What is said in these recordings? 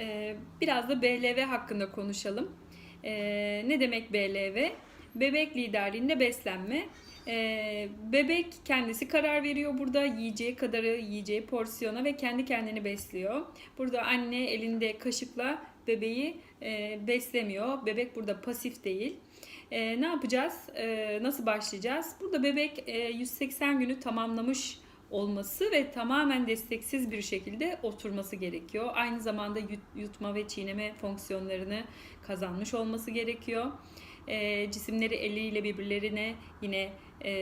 Ee, biraz da BLV hakkında konuşalım. Ee, ne demek BLV? Bebek liderliğinde beslenme. Ee, bebek kendisi karar veriyor burada yiyeceği kadarı, yiyeceği porsiyona ve kendi kendini besliyor. Burada anne elinde kaşıkla bebeği e, beslemiyor. Bebek burada pasif değil. E, ne yapacağız? E, nasıl başlayacağız? Burada bebek e, 180 günü tamamlamış olması ve tamamen desteksiz bir şekilde oturması gerekiyor. Aynı zamanda yut- yutma ve çiğneme fonksiyonlarını kazanmış olması gerekiyor. E, cisimleri eliyle birbirlerine yine e,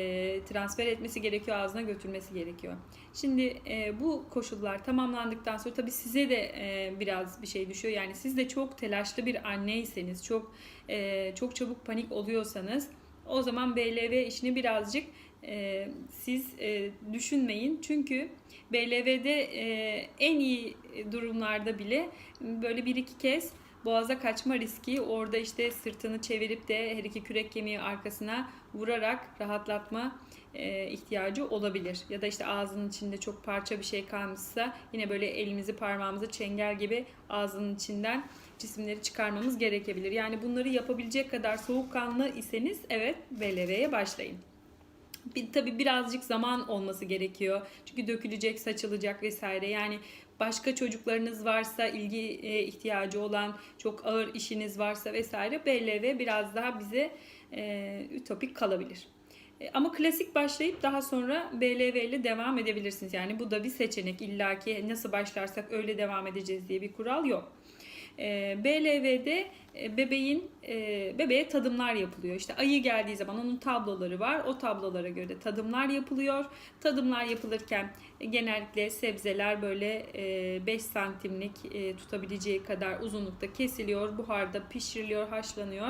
transfer etmesi gerekiyor, ağzına götürmesi gerekiyor. Şimdi e, bu koşullar tamamlandıktan sonra tabii size de e, biraz bir şey düşüyor. Yani siz de çok telaşlı bir anneyseniz, çok e, çok çabuk panik oluyorsanız o zaman BLV işini birazcık e, siz e, düşünmeyin. Çünkü BLV'de e, en iyi durumlarda bile böyle bir iki kez boğaza kaçma riski orada işte sırtını çevirip de her iki kürek kemiği arkasına vurarak rahatlatma e, ihtiyacı olabilir. Ya da işte ağzının içinde çok parça bir şey kalmışsa yine böyle elimizi parmağımızı çengel gibi ağzının içinden cisimleri çıkarmamız gerekebilir. Yani bunları yapabilecek kadar soğukkanlı iseniz evet BLV'ye başlayın. Bir, tabii birazcık zaman olması gerekiyor. Çünkü dökülecek, saçılacak vesaire. Yani başka çocuklarınız varsa, ilgi e, ihtiyacı olan çok ağır işiniz varsa vesaire BLV biraz daha bize e, ütopik kalabilir. E, Ama klasik başlayıp daha sonra BLV ile devam edebilirsiniz. Yani bu da bir seçenek. İlla ki nasıl başlarsak öyle devam edeceğiz diye bir kural yok. BLV'de bebeğin bebeğe tadımlar yapılıyor. İşte ayı geldiği zaman onun tabloları var. O tablolara göre tadımlar yapılıyor. Tadımlar yapılırken e, genellikle sebzeler böyle e, 5 santimlik e, tutabileceği kadar uzunlukta kesiliyor. Buharda pişiriliyor, haşlanıyor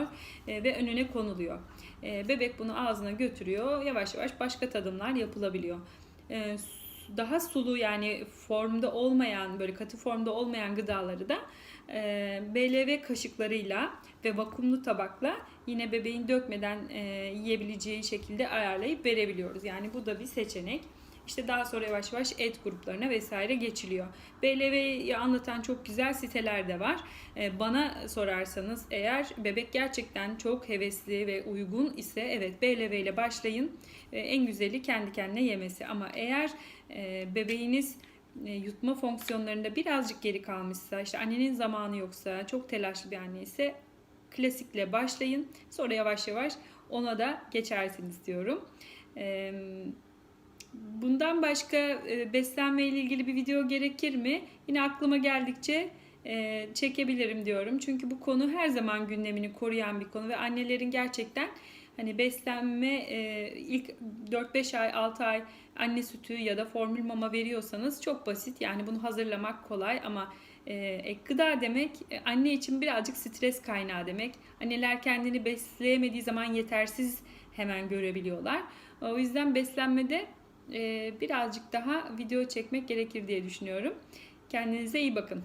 ve önüne konuluyor. Bebek bunu ağzına götürüyor. Yavaş yavaş başka tadımlar yapılabiliyor. Daha sulu yani formda olmayan böyle katı formda olmayan gıdaları da e, BLV kaşıklarıyla ve vakumlu tabakla yine bebeğin dökmeden e, yiyebileceği şekilde ayarlayıp verebiliyoruz. Yani bu da bir seçenek. İşte daha sonra yavaş yavaş et gruplarına vesaire geçiliyor. BLV'yi anlatan çok güzel siteler de var. E, bana sorarsanız eğer bebek gerçekten çok hevesli ve uygun ise evet BLV ile başlayın. E, en güzeli kendi kendine yemesi. Ama eğer e, bebeğiniz yutma fonksiyonlarında birazcık geri kalmışsa, işte annenin zamanı yoksa, çok telaşlı bir anne ise klasikle başlayın. Sonra yavaş yavaş ona da geçersiniz diyorum. Bundan başka e, beslenme ile ilgili bir video gerekir mi? Yine aklıma geldikçe e, çekebilirim diyorum. Çünkü bu konu her zaman gündemini koruyan bir konu ve annelerin gerçekten hani beslenme e, ilk 4-5 ay 6 ay anne sütü ya da formül mama veriyorsanız çok basit. Yani bunu hazırlamak kolay ama e, ek gıda demek e, anne için birazcık stres kaynağı demek. Anneler kendini besleyemediği zaman yetersiz hemen görebiliyorlar. O yüzden beslenmede e, birazcık daha video çekmek gerekir diye düşünüyorum. Kendinize iyi bakın.